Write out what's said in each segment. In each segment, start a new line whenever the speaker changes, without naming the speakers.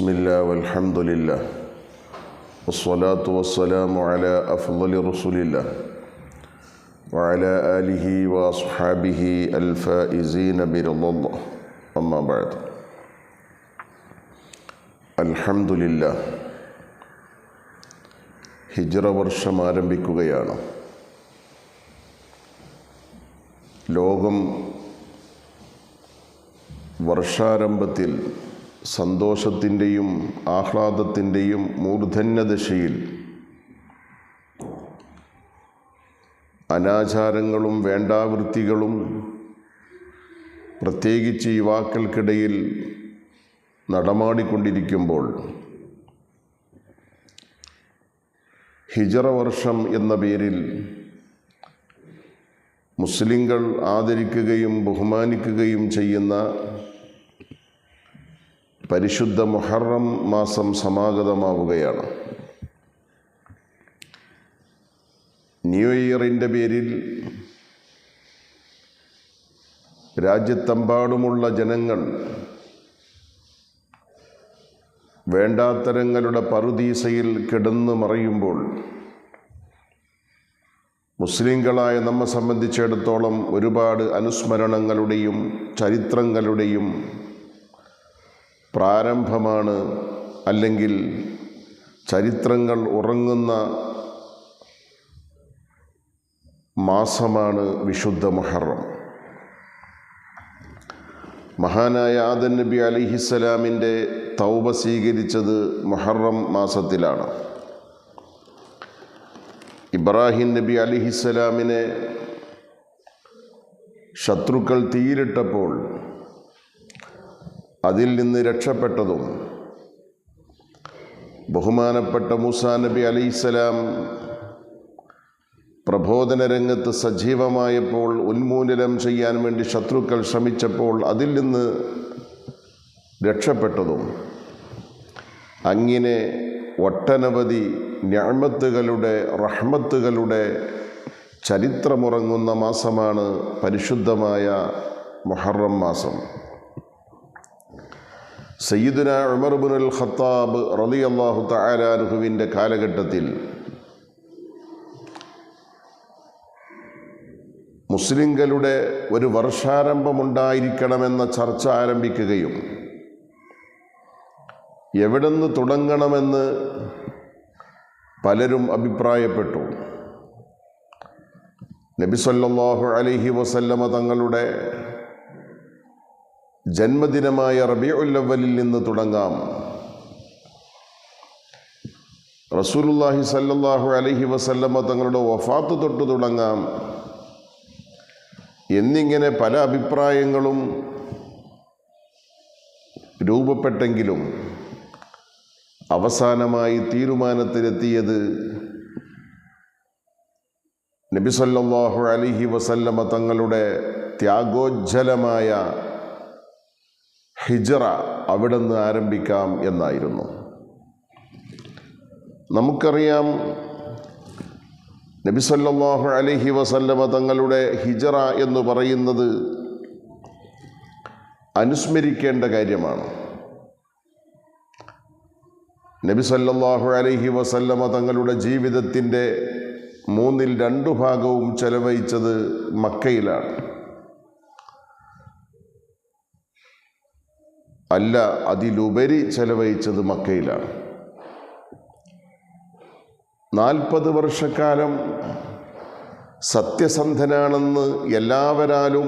بسم الله والحمد لله والصلاة والسلام على أفضل رسول الله وعلى آله وأصحابه الفائزين برضا الله أما بعد الحمد لله ഹിജ്റ വർഷം ആരംഭിക്കുകയാണ് ലോകം വർഷാരംഭത്തിൽ സന്തോഷത്തിന്റെയും ആഹ്ലാദത്തിന്റെയും മൂർധന്യദശയിൽ അനാചാരങ്ങളും വേണ്ടാവൃത്തികളും പ്രത്യേകിച്ച് യുവാക്കൾക്കിടയിൽ നടമാടിക്കൊണ്ടിരിക്കുമ്പോൾ ഹിജറ വർഷം എന്ന പേരിൽ മുസ്ലിങ്ങൾ ആദരിക്കുകയും ബഹുമാനിക്കുകയും ചെയ്യുന്ന പരിശുദ്ധ മുഹറം മാസം സമാഗതമാവുകയാണ്. ന്യൂ ഇയറിന്റെ പേരിൽ രാജ്യത്തെമ്പാടുമുള്ള ജനങ്ങൾ വേണ്ടാത്തരങ്ങളുടെ പറുദീസയിൽ കിടന്നു മറയുമ്പോൾ മുസ്ലിങ്ങളായ നമ്മെ സംബന്ധിച്ചിടത്തോളം ഒരുപാട് അനുസ്മരണങ്ങളുടെയും ചരിത്രങ്ങളുടെയും പ്രാരംഭമാണ് അല്ലെങ്കിൽ ചരിത്രങ്ങൾ ഉറങ്ങുന്ന മാസമാണ് വിശുദ്ധ മുഹറം. മഹാനായ ആദൻ നബി അലിഹിസ്സലാമിന്റെ തൗബ സ്വീകരിച്ചത് മുഹറം മാസത്തിലാണ്. ഇബ്രാഹിം നബി അലിഹിസ്സലാമിനെ ശത്രുക്കൾ തീയിലിട്ടപ്പോൾ അതിൽ നിന്ന് രക്ഷപ്പെട്ടതും ബഹുമാനപ്പെട്ട മൂസാ നബി അലിസ്സലാം പ്രബോധന രംഗത്ത് സജീവമായപ്പോൾ ഉന്മൂലനം ചെയ്യാൻ വേണ്ടി ശത്രുക്കൾ ശ്രമിച്ചപ്പോൾ അതിൽ നിന്ന് രക്ഷപ്പെട്ടതും അങ്ങനെ ഒട്ടനവധി ഞാമത്തുകളുടെ റഹ്മത്തുകളുടെ ചരിത്രമുറങ്ങുന്ന മാസമാണ് പരിശുദ്ധമായ മൊഹറം മാസം. സയ്യിദുന ഉമർബുനുൽ ഖത്താബ് റലി അള്ളാഹു തആലാൻഹുവിന്റെ കാലഘട്ടത്തിൽ മുസ്ലിങ്ങളുടെ ഒരു വർഷാരംഭമുണ്ടായിരിക്കണമെന്ന ചർച്ച ആരംഭിക്കുകയും എവിടെന്ന് തുടങ്ങണമെന്ന് പലരും അഭിപ്രായപ്പെട്ടു. നബി സല്ലല്ലാഹു അലൈഹി വസല്ലമ തങ്ങളുടെ ജന്മദിനമായ റബിയുല്ലവലിൽ നിന്ന് തുടങ്ങാം. റസൂലുല്ലാഹി സല്ലാഹു അലഹി വസല്ലമ തങ്ങളുടെ വഫാത്ത് തൊട്ട് തുടങ്ങാം. എന്നിങ്ങനെ പല അഭിപ്രായങ്ങളും രൂപപ്പെട്ടെങ്കിലും അവസാനമായി തീരുമാനത്തിലെത്തിയത് നബി സല്ലല്ലാഹു അലൈഹി വസല്ലമ തങ്ങളുടെ ത്യാഗോജ്ജലമായ ഹിജറ അവിടെ നിന്ന് ആരംഭിക്കാം എന്നായിരുന്നു. നമുക്കറിയാം നബി സല്ലല്ലാഹു അലൈഹി വസല്ലമ തങ്ങളുടെ ഹിജറ എന്ന് പറയുന്നത് അനുസ്മരിക്കേണ്ട കാര്യമാണ്. നബി സല്ലല്ലാഹു അലൈഹി വസല്ലമ തങ്ങളുടെ ജീവിതത്തിന്റെ മൂന്നിൽ രണ്ടു ഭാഗവും ചെലവഴിച്ചത് മക്കയിലാണ്. അല്ല അതിലുപരി ചെലവഴിച്ചത് മക്കയിലാണ്. നാൽപ്പത് വർഷക്കാലം സത്യസന്ധനാണെന്ന് എല്ലാവരാലും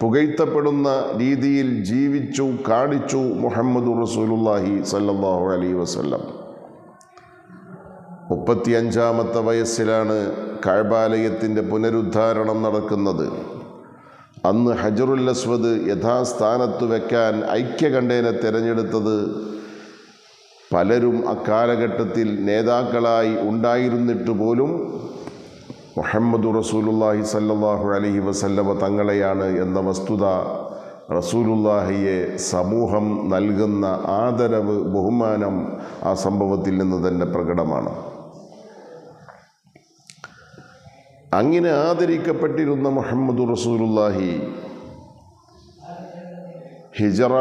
പുകഴ്ത്തപ്പെടുന്ന രീതിയിൽ ജീവിച്ചു കാണിച്ചു മുഹമ്മദ് റസൂലുല്ലാഹി സല്ലാഹു അലൈ വസല്ലം. മുപ്പത്തിയഞ്ചാമത്തെ വയസ്സിലാണ് കഴബാലയത്തിന്റെ പുനരുദ്ധാരണം നടക്കുന്നത്. അന്ന് ഹജറുൽ അസ്വദ് യഥാസ്ഥാനത്ത് വെക്കാൻ ഐക്യകണ്ഠേനെ തിരഞ്ഞെടുത്തത് പലരും അക്കാലഘട്ടത്തിൽ നേതാക്കളായി ഉണ്ടായിരുന്നിട്ട് പോലും മുഹമ്മദ് റസൂലുല്ലാഹി സല്ലാഹു അലഹി വസല്ലമ തങ്ങളെയാണ് എന്ന വസ്തുത റസൂലുല്ലാഹിയെ സമൂഹം നൽകുന്ന ആദരവ് ബഹുമാനം ആ സംഭവത്തിൽ നിന്ന് തന്നെ പ്രകടമാണ്. അങ്ങനെ ആദരിക്കപ്പെട്ടിരുന്ന മുഹമ്മദ് റസൂലുല്ലാഹി ഹിജറ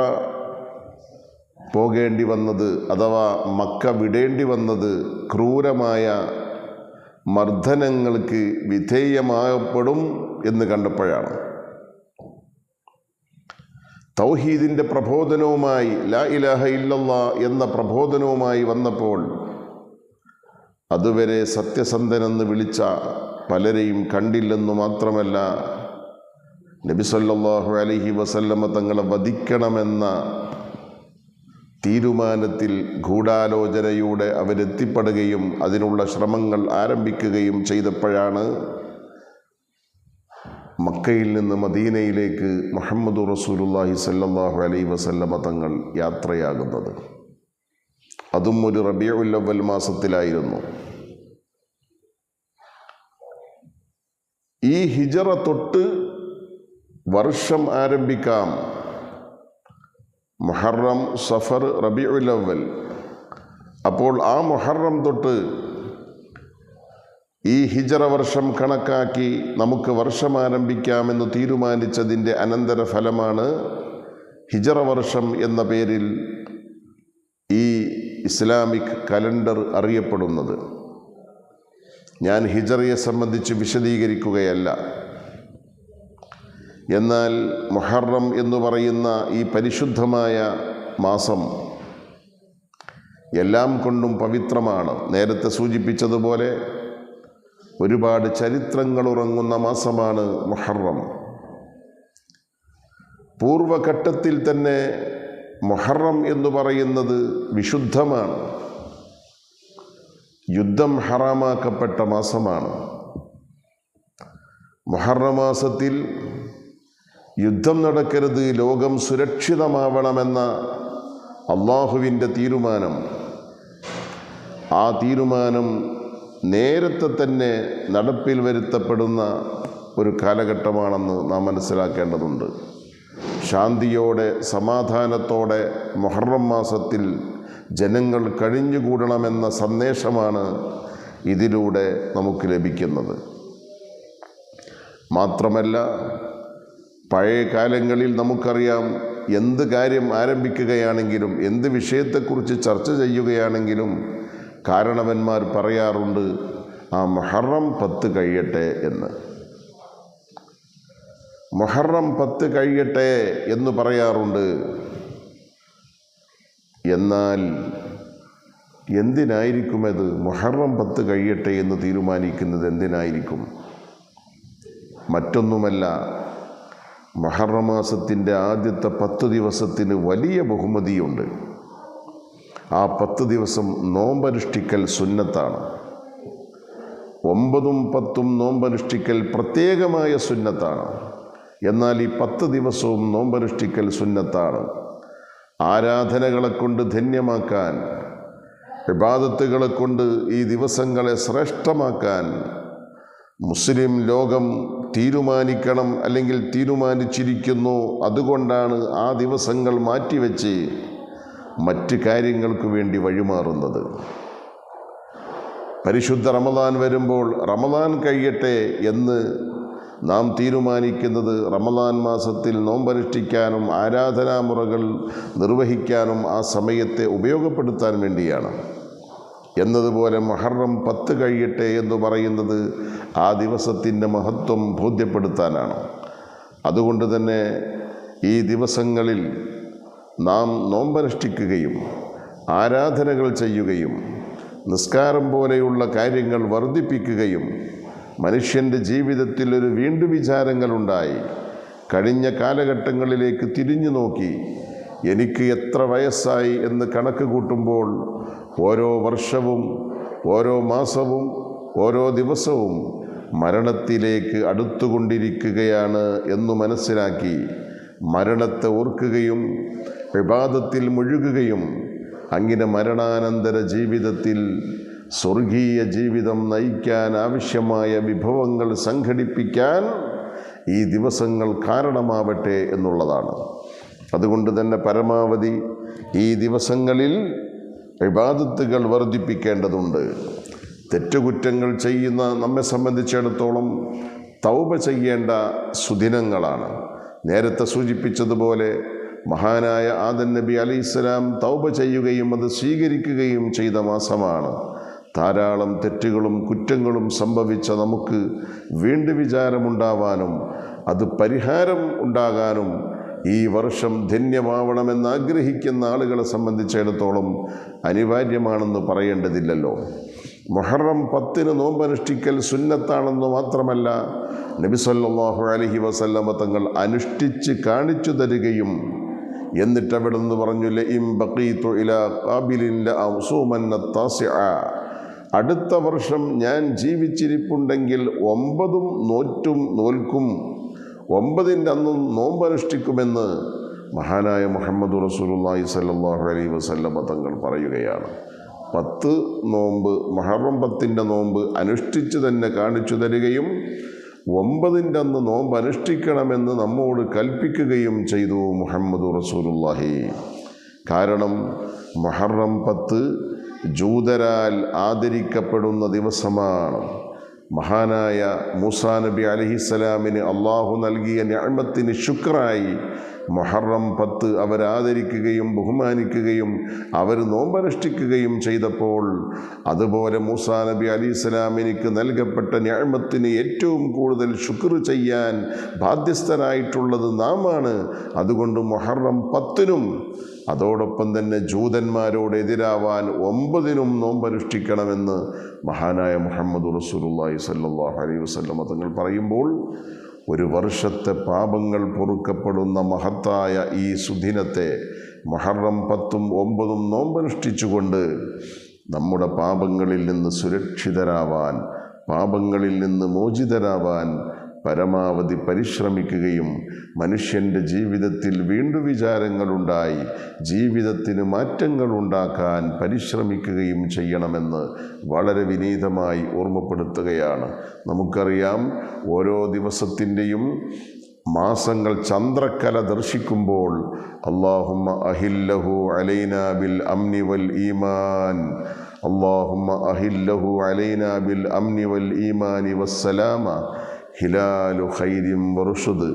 പോകേണ്ടി വന്നത് അഥവാ മക്ക വിടേണ്ടി വന്നത് ക്രൂരമായ മർദ്ദനങ്ങൾക്ക് വിധേയമാകപ്പെടും എന്ന് കണ്ടപ്പോഴാണ്. തൗഹീദിന്റെ പ്രബോധനവുമായി ലാ ഇലാഹ ഇല്ലല്ല എന്ന പ്രബോധനവുമായി വന്നപ്പോൾ അതുവരെ സത്യസന്ധനെന്ന് വിളിച്ച പലരെയും കണ്ടില്ലെന്നു മാത്രമല്ല നബി സല്ലല്ലാഹു അലൈഹി വസല്ലമ തങ്ങളെ വധിക്കണമെന്ന തീരുമാനത്തിൽ ഗൂഢാലോചനയോടെ അവരെത്തിപ്പെടുകയും അതിനുള്ള ശ്രമങ്ങൾ ആരംഭിക്കുകയും ചെയ്തപ്പോഴാണ് മക്കയിൽ നിന്ന് മദീനയിലേക്ക് മുഹമ്മദ് റസൂലുല്ലാഹി സല്ലാഹു അലൈ വസല്ലമ തങ്ങൾ യാത്രയാകുന്നത്. അതും ഒരു റബിയുല്ലവൽ മാസത്തിലായിരുന്നു. ഈ ഹിജറ തൊട്ട് വർഷം ആരംഭിക്കാം. മുഹറം സഫർ റബി ഉലവൽ അപ്പോൾ ആ മുഹറം തൊട്ട് ഈ ഹിജറ വർഷം കണക്കാക്കി നമുക്ക് വർഷം ആരംഭിക്കാമെന്ന് തീരുമാനിച്ചതിന്റെ അനന്തര ഫലമാണ് ഹിജറ വർഷം എന്ന പേരിൽ ഈ ഇസ്ലാമിക് കലണ്ടർ അറിയപ്പെടുന്നത്. ഞാൻ ഹിജറിയെ സംബന്ധിച്ച് വിശദീകരിക്കുകയല്ല. എന്നാൽ മുഹറം എന്ന് പറയുന്ന ഈ പരിശുദ്ധമായ മാസം എല്ലാം കൊണ്ടും പവിത്രമാണ്. നേരത്തെ സൂചിപ്പിച്ചതുപോലെ ഒരുപാട് ചരിത്രങ്ങൾ ഉറങ്ങുന്ന മാസമാണ് മുഹറം. പൂർവഘട്ടത്തിൽ തന്നെ മൊഹറം എന്ന് പറയുന്നത് വിശുദ്ധമാണ്. യുദ്ധം ഹറാമാക്കപ്പെട്ട മാസമാണ്. മുഹറമാസത്തിൽ യുദ്ധം നടക്കരുത് ലോകം സുരക്ഷിതമാവണമെന്ന അള്ളാഹുവിന്റെ തീരുമാനം. ആ തീരുമാനം നേരത്തെ തന്നെ നടപ്പിൽ വരുത്തപ്പെടുന്ന ഒരു കാലഘട്ടമാണെന്ന് നാം മനസ്സിലാക്കേണ്ടതുണ്ട്. ശാന്തിയോടെ സമാധാനത്തോടെ മൊഹറം മാസത്തിൽ ജനങ്ങൾ കഴിഞ്ഞുകൂടണമെന്ന സന്ദേശമാണ് ഇതിലൂടെ നമുക്ക് ലഭിക്കുന്നത്. മാത്രമല്ല പഴയ കാലങ്ങളിൽ നമുക്കറിയാം എന്ത് കാര്യം ആരംഭിക്കുകയാണെങ്കിലും എന്ത് വിഷയത്തെക്കുറിച്ച് ചർച്ച ചെയ്യുകയാണെങ്കിലും കാരണവന്മാർ പറയാറുണ്ട് ആ മൊഹറം പത്ത് കഴിയട്ടെ എന്ന്. മൊഹറം പത്ത് കഴിയട്ടെ എന്ന് പറയാറുണ്ട്. എന്നാൽ എന്തിനായിരിക്കും അത്? മുഹറം പത്ത് കഴിയട്ടെ എന്ന് തീരുമാനിക്കുന്നത് എന്തിനായിരിക്കും? മറ്റൊന്നുമല്ല മഹറമാസത്തിന്റെ ആദ്യത്തെ പത്ത് ദിവസത്തിന് വലിയ ബഹുമതിയുണ്ട്. ആ പത്ത് ദിവസം നോമ്പനുഷ്ഠിക്കൽ സുന്നത്താണ്. ഒമ്പതും പത്തും നോമ്പനുഷ്ഠിക്കൽ പ്രത്യേകമായ സുന്നത്താണ്. എന്നാൽ ഈ പത്ത് ദിവസവും നോമ്പനുഷ്ഠിക്കൽ സുന്നത്താണ്. ആരാധനകളെ കൊണ്ട് ധന്യമാക്കാൻ വിവാദത്തുകളെ കൊണ്ട് ഈ ദിവസങ്ങളെ ശ്രേഷ്ഠമാക്കാൻ മുസ്ലിം ലോകം തീരുമാനിക്കണം അല്ലെങ്കിൽ തീരുമാനിച്ചിരിക്കുന്നു. അതുകൊണ്ടാണ് ആ ദിവസങ്ങൾ മാറ്റിവെച്ച് മറ്റ് കാര്യങ്ങൾക്ക് വേണ്ടി വഴിമാറുന്നത്. പരിശുദ്ധ റമദാൻ വരുമ്പോൾ റമദാൻ കഴിയട്ടെ എന്ന് നാം തീരുമാനിക്കുന്നത് റമദാൻ മാസത്തിൽ നോമ്പനുഷ്ഠിക്കാനും ആരാധനാമുറകൾ നിർവഹിക്കാനും ആ സമയത്തെ ഉപയോഗപ്പെടുത്താൻ വേണ്ടിയാണ്. എന്നതുപോലെ മഹറം പത്ത് കഴിയട്ടെ എന്ന് പറയുന്നത് ആ ദിവസത്തിന്റെ മഹത്വം ബോധ്യപ്പെടുത്താനാണ്. അതുകൊണ്ട് തന്നെ ഈ ദിവസങ്ങളിൽ നാം നോമ്പനുഷ്ഠിക്കുകയും ആരാധനകൾ ചെയ്യുകയും നിസ്കാരം പോലെയുള്ള കാര്യങ്ങൾ വർദ്ധിപ്പിക്കുകയും മനുഷ്യന്റെ ജീവിതത്തിൽ ഒരു വീണ്ടു വിചാരങ്ങളുണ്ടായി. കഴിഞ്ഞ കാലഘട്ടങ്ങളിലേക്ക് തിരിഞ്ഞു നോക്കി. എനിക്ക് എത്ര വയസ്സായി എന്ന് കണക്ക് കൂട്ടുമ്പോൾ ഓരോ വർഷവും ഓരോ മാസവും ഓരോ ദിവസവും മരണത്തിലേക്ക് അടുത്തുകൊണ്ടിരിക്കുകയാണ് എന്നു മനസ്സിലാക്കി. മരണത്തെ ഓർക്കുകയും വിവാദത്തിൽ മുഴുകുകയും അങ്ങനെ മരണാനന്തര ജീവിതത്തിൽ സ്വർഗീയ ജീവിതം നയിക്കാൻ ആവശ്യമായ വിഭവങ്ങൾ സംഘടിപ്പിക്കാൻ ഈ ദിവസങ്ങൾ കാരണമാവട്ടെ എന്നുള്ളതാണ്. അതുകൊണ്ട് തന്നെ പരമാവധി ഈ ദിവസങ്ങളിൽ വിവാദത്തുകൾ വർദ്ധിപ്പിക്കേണ്ടതുണ്ട്. തെറ്റുകുറ്റങ്ങൾ ചെയ്യുന്ന നമ്മെ സംബന്ധിച്ചിടത്തോളം തൗബ ചെയ്യേണ്ട സുദിനങ്ങളാണ്. നേരത്തെ സൂചിപ്പിച്ചതുപോലെ മഹാനായ ആദൻ നബി അലി അലൈഹിസ്സലാം തൗബ ചെയ്യുകയും അത് സ്വീകരിക്കുകയും ചെയ്ത മാസമാണ്. ധാരാളം തെറ്റുകളും കുറ്റങ്ങളും സംഭവിച്ച നമുക്ക് വീണ്ടും വിചാരമുണ്ടാവാനും അത് പരിഹാരം ഉണ്ടാകാനും ഈ വർഷം ധന്യമാവണമെന്ന് ആഗ്രഹിക്കുന്ന ആളുകളെ സംബന്ധിച്ചിടത്തോളം അനിവാര്യമാണെന്ന് പറയേണ്ടതില്ലല്ലോ. മൊഹറം പത്തിന് നോമ്പനുഷ്ഠിക്കൽ സുന്നത്താണെന്ന് മാത്രമല്ല നബി അലഹി വസല്ലമ തങ്ങൾ അനുഷ്ഠിച്ച് കാണിച്ചു തരികയും എന്നിട്ട് അവിടെ നിന്ന് പറഞ്ഞു ലഇം ബഖീതു ഇലാ കാബിലിന്റെ ലഅസൂമന്ന താസിഅ അടുത്ത വർഷം ഞാൻ ജീവിച്ചിരിപ്പുണ്ടെങ്കിൽ ഒമ്പതും നോറ്റും നോൽക്കും. ഒമ്പതിന്റെ അന്നും നോമ്പനുഷ്ഠിക്കുമെന്ന് മഹാനായ മുഹമ്മദ് റസൂലുള്ളാഹി സ്വല്ലല്ലാഹു അലൈഹി വസല്ലമ തങ്ങൾ പറയുകയാണ്. പത്ത് നോമ്പ് മഹറം പത്തിന്റെ നോമ്പ് അനുഷ്ഠിച്ച് തന്നെ കാണിച്ചു തരികയും ഒമ്പതിന്റെ അന്ന് നോമ്പ് അനുഷ്ഠിക്കണമെന്ന് നമ്മോട് കൽപ്പിക്കുകയും ചെയ്തു മുഹമ്മദ് റസൂലുള്ളാഹി. കാരണം മഹറം പത്ത് ജൂതരാൽ ആദരിക്കപ്പെടുന്ന ദിവസമാണ്. മഹാനായ മൂസാ നബി അലഹിസ്സലാമിന് അള്ളാഹു നൽകിയ ഞാമത്തിന് ശുക്രായി. മൊഹറം പത്ത് അവരാദരിക്കുകയും ബഹുമാനിക്കുകയും അവർ നോമ്പനുഷ്ഠിക്കുകയും ചെയ്തപ്പോൾ അതുപോലെ മൂസാ നബി അലി ഇസ്ലാമിനിക്ക് നൽകപ്പെട്ട ഞാമത്തിന് ഏറ്റവും കൂടുതൽ ശുക്ർ ചെയ്യാൻ ബാധ്യസ്ഥനായിട്ടുള്ളത് നാമാണ്. അതുകൊണ്ട് മൊഹറം പത്തിനും അതോടൊപ്പം തന്നെ ജൂതന്മാരോട് എതിരാവാൻ ഒമ്പതിനും നോമ്പനുഷ്ഠിക്കണമെന്ന് മഹാനായ മുഹമ്മദ് റസൂലുള്ളാഹി സല്ലല്ലാഹു അലൈഹി വസല്ലം തങ്ങൾ പറയുമ്പോൾ ഒരു വർഷത്തെ പാപങ്ങൾ പൊറുക്കപ്പെടുന്ന മഹത്തായ ഈ സുദിനത്തെ മഹറം പത്തും ഒമ്പതും നോമ്പനുഷ്ഠിച്ചുകൊണ്ട് നമ്മുടെ പാപങ്ങളിൽ നിന്ന് സുരക്ഷിതരാവാൻ പാപങ്ങളിൽ നിന്ന് മോചിതരാവാൻ പരമാവധി പരിശ്രമിക്കുകയും മനുഷ്യന്റെ ജീവിതത്തിൽ വീണ്ടും വിചാരങ്ങളുണ്ടായി. ജീവിതത്തിന് മാറ്റങ്ങൾ ഉണ്ടാക്കാൻ പരിശ്രമിക്കുകയും ചെയ്യണമെന്ന് വളരെ വിനീതമായി ഓർമ്മപ്പെടുത്തുകയാണ്. നമുക്കറിയാം ഓരോ ദിവസത്തിന്റെയും മാസങ്ങൾ ചന്ദ്രക്കല ദർശിക്കുമ്പോൾ അള്ളാഹുമ്മ അഹില്ലഹു അലൈന ബിൽ അംനി വൽ ഈമാൻ അള്ളാഹുമ്മ അഹില്ലഹു അലൈന ബിൽ അംനി വൽ ഈമാനി വസ്സലാമ ഹിലാലു ഹൈര്യം വറുഷുദ്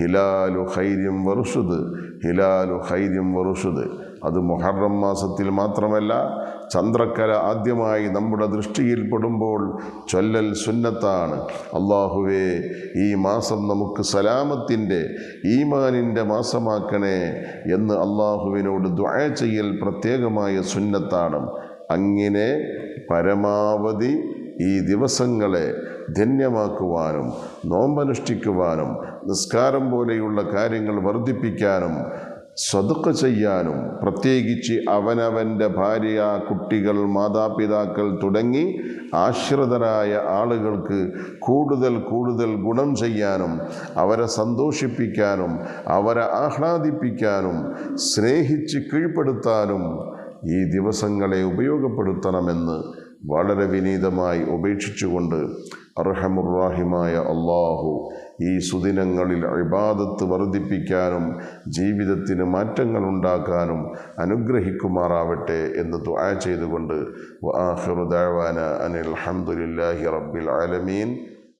ഹിലാലു ഹൈര്യം വറുഷുദ് ഹിലാലു ഹൈര്യം വറുഷുദ്. അത് മൊഹറം മാസത്തിൽ മാത്രമല്ല ചന്ദ്രക്കല ആദ്യമായി നമ്മുടെ ദൃഷ്ടിയിൽപ്പെടുമ്പോൾ ചൊല്ലൽ സുന്നത്താണ്. അള്ളാഹുവേ ഈ മാസം നമുക്ക് സലാമത്തിന്റെ ഈമാനിന്റെ മാസമാക്കണേ എന്ന് അള്ളാഹുവിനോട് ദ്വായ ചെയ്യൽ പ്രത്യേകമായ സുന്നത്താണ്. അങ്ങനെ പരമാവധി ഈ ദിവസങ്ങളെ ധന്യമാക്കുവാനും നോമ്പനുഷ്ഠിക്കുവാനും നിസ്കാരം പോലെയുള്ള കാര്യങ്ങൾ വർദ്ധിപ്പിക്കാനും സ്വതുക്ക ചെയ്യാനും പ്രത്യേകിച്ച് അവനവന്റെ ഭാര്യ കുട്ടികൾ മാതാപിതാക്കൾ തുടങ്ങി ആശ്രിതരായ ആളുകൾക്ക് കൂടുതൽ കൂടുതൽ ഗുണം ചെയ്യാനും അവരെ സന്തോഷിപ്പിക്കാനും അവരെ ആഹ്ലാദിപ്പിക്കാനും സ്നേഹിച്ച് കീഴ്പ്പെടുത്താനും ഈ ദിവസങ്ങളെ ഉപയോഗപ്പെടുത്തണമെന്ന് വളരെ വിനീതമായി ഉപേക്ഷിച്ചുകൊണ്ട് അർഹമുറാഹിമായ അള്ളാഹു ഈ സുദിനങ്ങളിൽ ഇബാദത്ത് വർദ്ധിപ്പിക്കാനും ജീവിതത്തിന് മാറ്റങ്ങൾ ഉണ്ടാക്കാനും അനുഗ്രഹിക്കുമാറാവട്ടെ എന്ന് ദുആ ചെയ്തുകൊണ്ട് വആഖിറു ദഅവാന അനിൽ ഹംദുലില്ലാഹി റബ്ബിൽ ആലമീൻ.